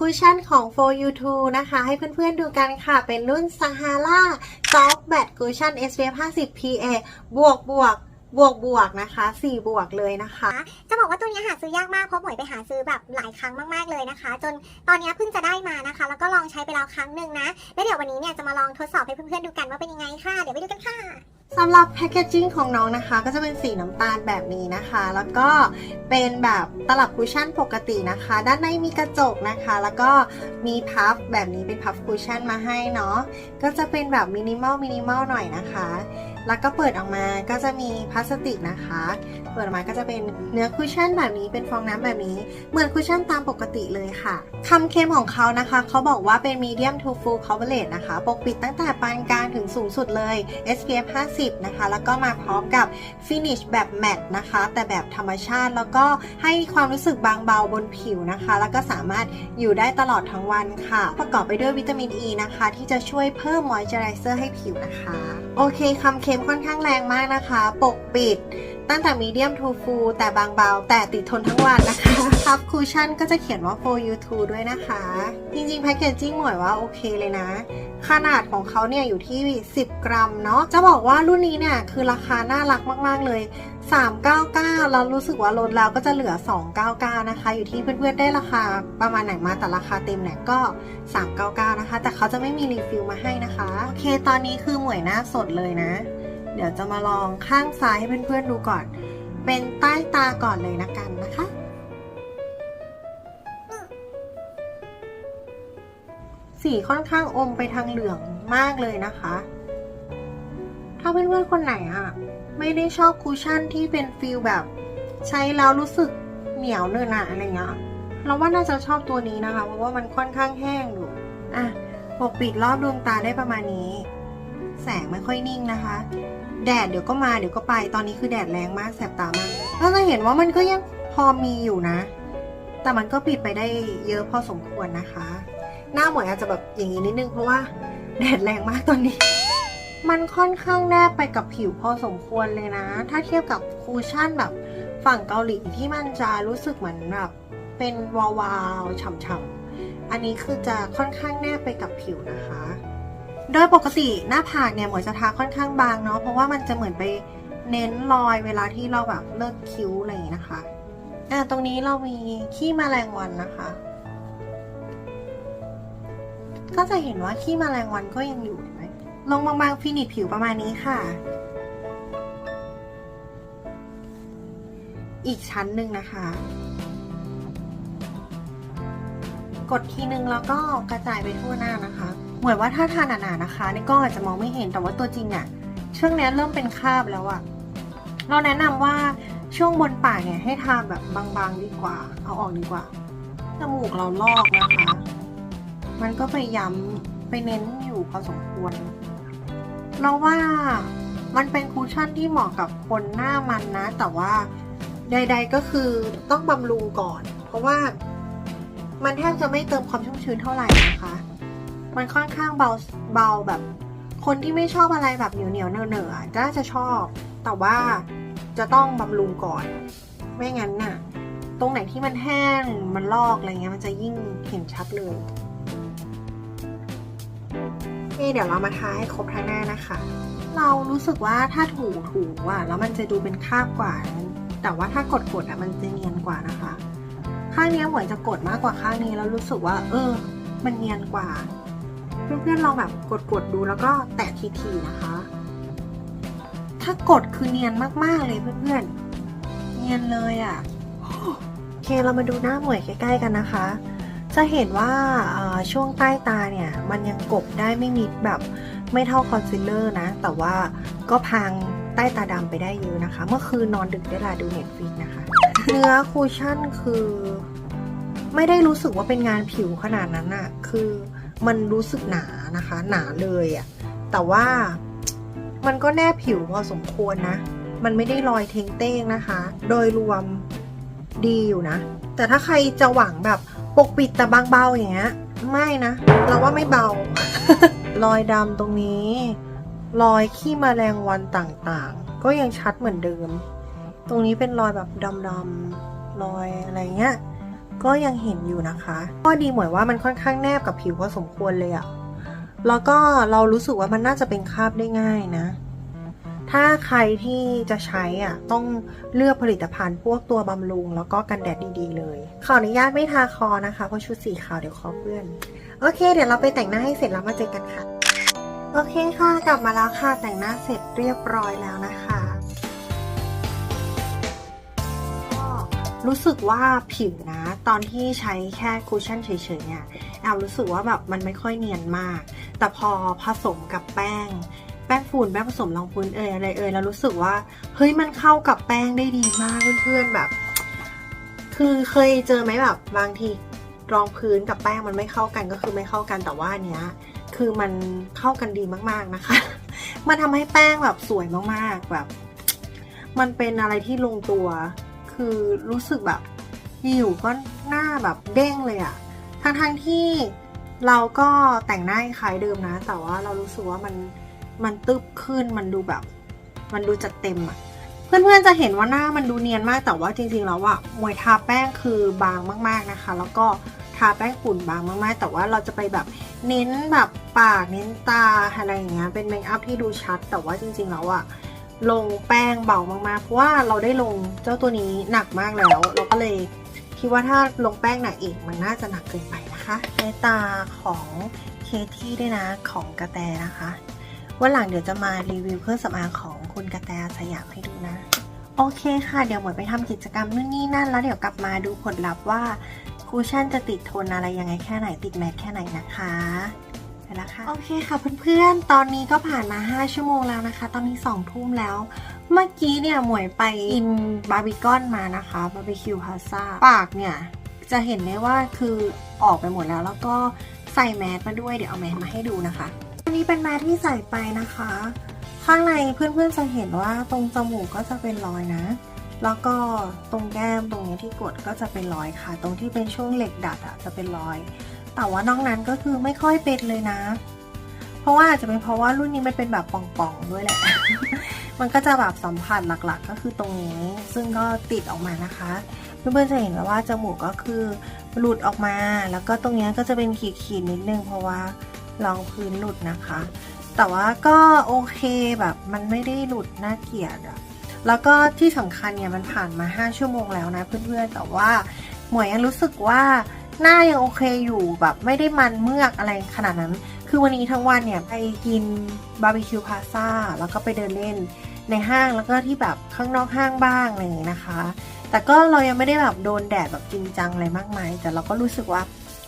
คุชชั่นของ for you t o นะคะ ให้เพื่อนๆดูกันค่ะ เป็นรุ่น Sahara Soft Bed Cushion SPF 50 PA บวกบวก บวกบวกนะคะ4บวกเลยนะคะ จะบอกว่าตัวเนี้ยหาซื้อยากมากเพราะหมวยไปหาซื้อแบบหลายครั้งมากๆเลยนะคะ จนตอนเนี้ยเพิ่งจะได้มานะคะ แล้วก็ลองใช้ไปแล้วครั้งหนึ่งนะแล้วเดี๋ยววันนี้เนี่ยจะมาลองทดสอบให้เพื่อนๆดูกันว่าเป็นยังไงค่ะ เดี๋ยวไปดูกันค่ะสำหรับแพคเกจจิ้งของน้องนะคะ ก็จะเป็นสีน้ำตาลแบบนี้นะคะ แล้วก็เป็นแบบตลับคุชชั่นปกตินะคะ ด้านในมีกระจกนะคะ แล้วก็มีพัฟแบบนี้เป็นพัฟคุชชั่นมาให้เนาะก็จะเป็นแบบมินิมอลมินิมอลหน่อยนะคะ แล้วก็เปิดออกมาก็จะมีพลาสติกนะคะ เปิดออกมาก็จะเป็นเนื้อคุชชั่นแบบนี้เป็นฟองน้ำแบบนี้ เหมือนคุชชั่นตามปกติเลยค่ะคำเค็มของเขานะคะ เขาบอกว่าเป็น medium to full coverage นะคะ ปกปิดตั้งแต่ปานกลางถึงสูงสุดเลย SPF 50 นะคะ แล้วก็มาพร้อมกับ finish แบบแมตต์นะคะ แต่แบบธรรมชาติแล้วก็ให้ความรู้สึกบางเบาบนผิวนะคะ แล้วก็สามารถอยู่ได้ตลอดทั้งวันค่ะ ประกอบไปด้วยวิตามินอ e ีนะคะ ที่จะช่วยเพิ่ม moisturizer ให้ผิวนะคะ โอเคคำเค็มค่อนข้างแรงมากนะคะ ปกปิดตั้งแต่ medium to full แต่บางเบา แต่ติดทนทั้งวันนะคะทับคูชั่นก็จะเขียนว่า for you too ด้วยนะคะ จริงๆ แพคเกจจิ้งหมวยว่าโอเคเลยนะ ขนาดของเขาเนี่ยอยู่ที่ 10 กรัมเนาะจะบอกว่ารุ่นนี้เนี่ยคือราคาน่ารักมากๆเลย 399 เรารู้สึกว่าลดแล้วก็จะเหลือ 299 นะคะ อยู่ที่เพื่อนๆได้ราคาประมาณไหนมาแต่ราคาเต็มเนี่ยก็ 399 นะคะ แต่เขาจะไม่มีรีฟิลมาให้นะคะ โอเค ตอนนี้คือหมวยหน้าสดเลยนะ เดี๋ยวจะมาลองข้างซ้ายให้เพื่อนๆดูก่อน เป็นใต้ตาก่อนเลยนะกันนะคะ สีค่อนข้างอมไปทางเหลืองมากเลยนะคะ ถ้าเพื่อนๆคนไหนอะไม่ได้ชอบคูชั่นที่เป็นฟิลแบบ ใช้แล้วรู้สึกเหนียวเนินหนะอะไรเงี้ยเราว่าน่าจะชอบตัวนี้นะคะ เพราะว่ามันค่อนข้างแห้งอยู่อะปกปิดรอบดวงตาได้ประมาณนี้ แสงไม่ค่อยนิ่งนะคะ แดดเดี๋ยวก็มาเดี๋ยวก็ไป ตอนนี้คือแดดแรงมากแสบตามากก็จะเห็นว่ามันก็ยังพอมีอยู่นะ แต่มันก็ปิดไปได้เยอะพอสมควรนะคะ หน้าหมวยอาจจะแบบอย่างนี้นิดนึงเพราะว่าแดดแรงมากตอนนี้ มันค่อนข้างแนบไปกับผิวพอสมควรเลยนะ ถ้าเทียบกับคูชั่นแบบฝั่งเกาหลีที่มันจะรู้สึกเหมือนแบบเป็นวาวๆฉ่ำๆอันนี้คือจะค่อนข้างแนบไปกับผิวนะคะ โดยปกติหน้าผากเนี่ยหมวยจะทาค่อนข้างบางเนาะเพราะว่ามันจะเหมือนไปเน้นรอยเวลาที่เราแบบเลิกคิ้วอะไรอย่างนี้นะคะอะตรงนี้เรามีขี้แมลงวันนะคะ ก็จะเห็นว่าขี้แมลงวันก็ยังอยู่เห็นไหมลงบางๆฟินิชผิวประมาณนี้ค่ะ อีกชั้นหนึ่งนะคะ กดทีนึงแล้วก็กระจายไปทั่วหน้านะคะ มือนว่าถ้าทานหนาๆนะคะ ในกล้องอาจจะมองไม่เห็นแต่ว่าตัวจริงอะช่วงนี้เริ่มเป็นคราบแล้วอะเราแนะนำว่าช่วงบนปากเนี่ยให้ทาแบบบางๆดีกว่า เอาออกดีกว่าจมูกเราลอกนะคะ มันก็ไปย้ำไปเน้นอยู่พอสมควร เราว่ามันเป็นคูชั่นที่เหมาะกับคนหน้ามันนะ แต่ว่าใด ๆก็คือต้องบำรุงก่อน เพราะว่ามันแทบจะไม่เติมความชุ่มชื้นเท่าไหร่นะคะ มันค่อนข้างเบาเบาแบบ คนที่ไม่ชอบอะไรแบบเหนียวเหนียวเนอะเนอะก็น่าจะชอบ แต่ว่าจะต้องบำรุงก่อน ไม่งั้นน่ะ ตรงไหนที่มันแห้งมันลอกอะไรเงี้ยมันจะยิ่งเห็นชัดเลยนี่เดี๋ยวเรามาทาให้ครบทั้งหน้านะคะ เรารู้สึกว่าถ้าถูถูอะแล้วมันจะดูเป็นคราบกว่า แต่ว่าถ้ากดกดอะมันจะเนียนกว่านะคะ ข้างเนี้ยหมวยจะกดมากกว่าข้างนี้แล้วรู้สึกว่า เออ มันเนียนกว่า เพื่อนๆลองแบบกดกดๆดูแล้วก็แตะทีๆนะคะ ถ้ากดคือเนียนมากๆเลยเพื่อนๆ เนียนเลยอะ่ะโอเคเรามาดูหน้าหมวยใกล้ๆกันนะคะ จะเห็นว่าช่วงใต้ตาเนี่ย มันยังกบได้ไม่มิดแบบไม่เท่าคอนซีลเลอร์นะ แต่ว่าก็พังใต้ตาดำไปได้เยอะนะคะ เมื่อคืนนอนดึกได้ลาดูเน็ตฟิกนะคะ เนื้อคูชั่นคือ ไม่ได้รู้สึกว่าเป็นงานผิวขนาดนั้นอะคือ มันรู้สึกหนานะคะ หนาเลยอะแต่ว่ามันก็แนบผิวพอสมควรนะ มันไม่ได้รอยเทงเต้งนะคะ โดยรวมดีอยู่นะ แต่ถ้าใครจะหวังแบบปกปิดแต่บางเบาอย่างเงี้ยไม่นะ เราว่าไม่เบา รอยดำตรงนี้ รอยขี้มแมลงวันต่างๆ ก็ยังชัดเหมือนเดิม ตรงนี้เป็นรอยแบบดำๆรอยอะไรเงี้ย ก็ยังเห็นอยู่นะคะก็ดีเหมวยว่ามันค่อนข้างแนบกับผิวพอสมควรเลยอะแล้วก็เรารู้สึกว่ามันน่าจะเป็นคราบได้ง่ายนะ ถ้าใครที่จะใช้อะต้องเลือกผลิตภัณฑ์พวกตัวบำรุง แล้วก็กันแดดดีๆ เลยขออนุญาตไม่ทาคอนะคะเพราะชุดสีขาวเดี๋ยวคอเปื้อน โอเค เดี๋ยวเราไปแต่งหน้าให้เสร็จแล้วมาเจอกันค่ะ โอเคค่ะกลับมาแล้วค่ะแต่งหน้าเสร็จเรียบร้อยแล้วนะคะก็รู้สึกว่าผิวนะ ตอนที่ใช้แค่คุชชั่นเฉยๆเนี่ยแอบรู้สึกว่าแบบมันไม่ค่อยเนียนมาก แต่พอผสมกับแป้ง แป้งฝุ่นแป้งผสมรองพื้นเอยอะไรเอยแล้วรู้สึกว่าเฮ้ยมันเข้ากับแป้งได้ดีมากเพื่อนๆแบบ คือเคยเจอไหมแบบบางทีรองพื้นกับแป้งมันไม่เข้ากันก็คือไม่เข้ากันแต่ว่าเนี้ยคือมันเข้ากันดีมากๆนะคะ มันทำให้แป้งแบบสวยมากๆแบบ มันเป็นอะไรที่ลงตัว คือรู้สึกแบบ อยู่ก็หน้าแบบเด้งเลยอะทั้งๆที่เราก็แต่งหน้าคล้ายเดิมนะ แต่ว่าเรารู้สึกว่ามันมันตึบขึ้นมันดูแบบ มันดูจัดเต็มอะเพื่อนๆจะเห็นว่าหน้ามันดูเนียนมากแต่ว่าจริงๆแล้วอะมวยทาแป้งคือบางมากๆนะคะ แล้วก็ทาแป้งฝุ่นบางมากๆ แต่ว่าเราจะไปแบบเน้นแบบปากเน้นตาอะไรอย่างเงี้ยเป็นเมคอัพที่ดูชัด แต่ว่าจริงๆแล้วอะลงแป้งเบามากๆ เพราะว่าเราได้ลงเจ้าตัวนี้หนักมากแล้ว เราก็เลย คิดว่าถ้าลงแป้งหนักอีกมันน่าจะหนักเกินไปนะคะในตาของเคที่ด้วยนะของกระแตนะคะวันหลังเดี๋ยวจะมารีวิวเครื่องสำอางของคุณกระแตสยามให้ดูนะ โอเคค่ะ เดี๋ยวหมวยไปทำกิจกรรมนู่นนี่นั่น แล้วเดี๋ยวกลับมาดูผลลัพธ์ว่าคูชั่นจะติดทนอะไรยังไงแค่ไหนติดแมทแค่ไหนนะคะไปแล้วค่ะ โอเคค่ะเพื่อนๆ ตอนนี้ก็ผ่านมา 5 ชั่วโมงแล้วนะคะ ตอนนี้ 2 ทุ่มแล้ว เมื่อกี้เนี่ยหมวยไปกินบาร์บีคอนมานะคะบาร์บีคิวพาซ่าปากเนี่ย จะเห็นได้ว่าคือออกไปหมดแล้ว แล้วก็ใส่แมสมาด้วยเดี๋ยวเอาแมสมาให้ดูนะคะอันนี้เป็นแมสที่ใส่ไปนะคะ ข้างในเพื่อนๆจะเห็นว่าตรงจมูกก็จะเป็นรอยนะ แล้วก็ตรงแก้มตรงนี้ที่กดก็จะเป็นรอยค่ะ ตรงที่เป็นช่วงเหล็กดัดอะจะเป็นรอย แต่ว่านอกนั้นก็คือไม่ค่อยเป็นเลยนะ เพราะว่าอาจจะเป็นเพราะว่ารุ่นนี้มันเป็นแบบป่องๆด้วยแหละ มันก็จะแบบสัมผัสหลักๆ ก็คือตรงนี้ซึ่งก็ติดออกมานะคะ เพื่อนๆจะเห็นแล้วว่าจมูกก็คือหลุดออกมา แล้วก็ตรงนี้ก็จะเป็นขีดๆนิดนึงเพราะว่ารองพื้นหลุดนะคะ แต่ว่าก็โอเคแบบมันไม่ได้หลุดน่าเกลียดอะแล้วก็ที่สำคัญเนี่ยมันผ่านมา 5 ชั่วโมงแล้วนะเพื่อนๆแต่ว่าหมวยยังรู้สึกว่าหน้ายังโอเคอยู่แบบไม่ได้มันเมือกอะไรขนาดนั้น คือวันนี้ทั้งวันเนี่ยไปกินบาร์บีคิวพาซาแล้วก็ไปเดินเล่น ในห้างแล้วก็ที่แบบข้างนอกห้างบ้างอะไรอย่างนี้นะคะ แต่ก็เรายังไม่ได้แบบโดนแดดแบบจริงจังอะไรมากมาย แต่เราก็รู้สึกว่า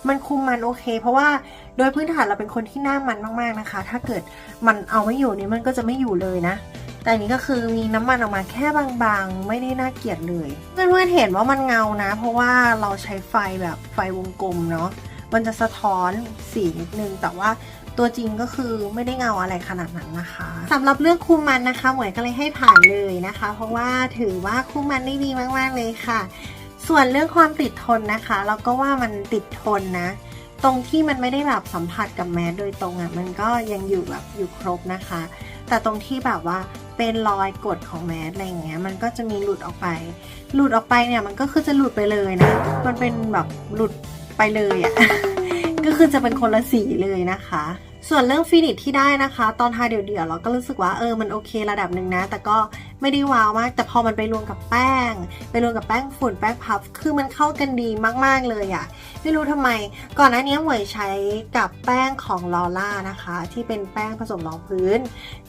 มันคุมมันโอเค เพราะว่าโดยพื้นฐานเราเป็นคนที่หน้ามันมากๆนะคะ ถ้าเกิดมันเอาไม่อยู่นี่มันก็จะไม่อยู่เลยนะ แต่นนี้ก็คือมีน้ำมันออกมาแค่บางๆ ไม่ได้น่าเกลียดเลย เพื่อนๆเห็นว่ามันเงานะ เพราะว่าเราใช้ไฟแบบไฟวงกลมเนาะมันจะสะท้อนสีนิดนึงแต่ว่า ตัวจริงก็คือไม่ได้เงาอะไรขนาดนั้นนะคะสำหรับเรื่องคุมมันนะคะหมวยก็เลยให้ผ่านเลยนะคะ เพราะว่าถือว่าคุมมันได้ดีมากๆเลยค่ะ ส่วนเรื่องความติดทนนะคะ เราก็ว่ามันติดทนนะตรงที่มันไม่ได้แบบสัมผัสกับแมสโดยตรงอะ่ะมันก็ยังอยู่แบบอยู่ครบนะคะ แต่ตรงที่แบบว่าเป็นรอยกดของแมสอะไรอย่างเงี้ยมันก็จะมีหลุดออกไป หลุดออกไปเนี่ยมันก็คือจะหลุดไปเลยนะ มันเป็นแบบหลุดไปเลยอะ่ะ ก็คือจะเป็นคนละสีเลยนะคะ ส่วนเรื่องฟินิชที่ได้นะคะ ตอนทาเดี่ยวๆเราก็รู้สึกว่าเออมันโอเคระดับหนึ่งนะ แต่ก็ไม่ได้ว้าวมาก แต่พอมันไปรวมกับแป้ง ไปรวมกับแป้งฝุ่นแป้งพัฟคือมันเข้ากันดีมากๆเลยอะ่ะ ไม่รู้ทำไม ก่อนหน้านี้หมวยใช้กับแป้งของลอล่านะคะ ที่เป็นแป้งผสมรองพื้น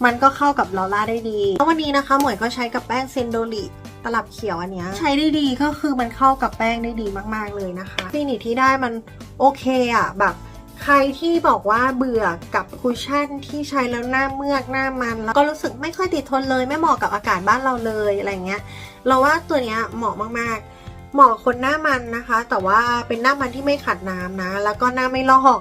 มันก็เข้ากับลอล่าได้ดีแล้ววันนี้นะคะหมวยก็ใช้กับแป้งเซนโดริตลับเขียวอันเนี้ยใช้ได้ดีก็คือมันเข้ากับแป้งได้ดีมากๆเลยนะคะฟินิชที่ได้มันโอเคอะ่ะแบบ ใครที่บอกว่าเบื่อกับคุชชั่นที่ใช้แล้วหน้าเมือกหน้ามัน แล้วก็รู้สึกไม่ค่อยติดทนเลย ไม่เหมาะกับอากาศบ้านเราเลยอะไรเงี้ย เราว่าตัวเนี้ยเหมาะมากๆ เหมาะคนหน้ามันนะคะ แต่ว่าเป็นหน้ามันที่ไม่ขัดน้ำนะ แล้วก็หน้าไม่ลอก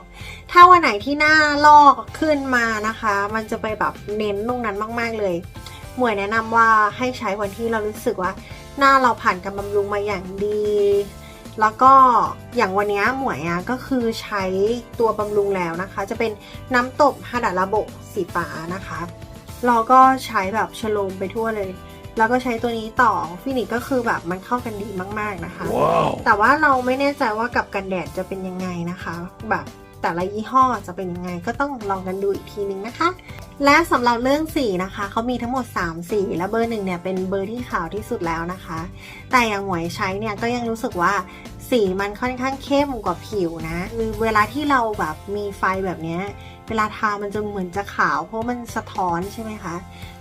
ถ้าวันไหนที่หน้าลอกขึ้นมานะคะ มันจะไปแบบเน้นตรงนั้นมาก ๆเลยหมวยแนะนำว่าให้ใช้วันที่เรารู้สึกว่า หน้าเราผ่านการบำรุงมาอย่างดี แล้วก็อย่างวันนี้หมวยอะก็คือใช้ตัวบำรุงแล้วนะคะ จะเป็นน้ำตบฮาดาระโบะสีฟ้านะคะ เราก็ใช้แบบชโลมไปทั่วเลย แล้วก็ใช้ตัวนี้ต่อฟินิกก็คือแบบมันเข้ากันดีมากๆนะคะ Wow. แต่ว่าเราไม่แน่ใจว่ากับกันแดดจะเป็นยังไงนะคะ แบบ แต่ละยี่ห้อจะเป็นยังไงก็ต้องลองกันดูอีกทีนึงนะคะ และสำหรับเรื่องสีนะคะเขามีทั้งหมด 3 สีและเบอร์หนึ่งเนี่ยเป็นเบอร์ที่ขาวที่สุดแล้วนะคะ แต่อย่างหมวยใช้เนี่ยก็ยังรู้สึกว่าสีมันค่อนข้างเข้มกว่าผิวนะคือเวลาที่เราแบบมีไฟแบบนี้เวลาทามันจะเหมือนจะขาวเพราะมันสะท้อนใช่ไหมคะ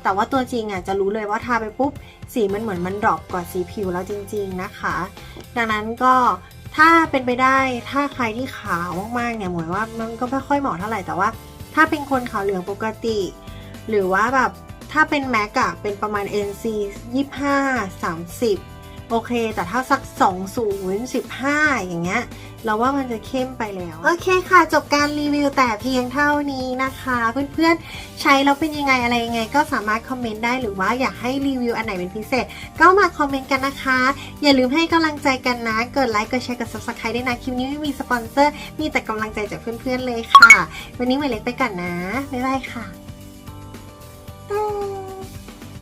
แต่ว่าตัวจริงอะจะรู้เลยว่าทาไปปุ๊บสีมันเหมือนมันดรอปกว่าสีผิวแล้วจริง ๆนะคะ ดังนั้นก็ ถ้าเป็นไปได้ถ้าใครที่ขาวมากๆเนี่ยหมวยว่ามันก็ไม่ค่อยเหมาะเท่าไหร่แต่ว่า ถ้าเป็นคนขาวเหลืองปกติ หรือว่าแบบถ้าเป็นแม็กอะเป็นประมาณ NC 25 30 โอเค แต่ถ้าสัก 20 15 อย่างเงี้ยเราว่ามันจะเข้มไปแล้ว โอเคค่ะ จบการรีวิวแต่เพียงเท่านี้นะคะ เพื่อนๆ ใช้แล้วเป็นยังไงอะไรยังไง ก็สามารถคอมเมนต์ได้หรือว่าอยากให้รีวิวอันไหนเป็นพิเศษ ก็มาคอมเมนต์กันนะคะ อย่าลืมให้กำลังใจกันนะกดไลค์กดแชร์กด subscribe ด้วยนะคลิปนี้ไม่มีสปอนเซอร์มีแต่กำลังใจจากเพื่อนๆเลยค่ะ วันนี้หมายเล็กไปก่อนนะบ๊ายบายค่ะ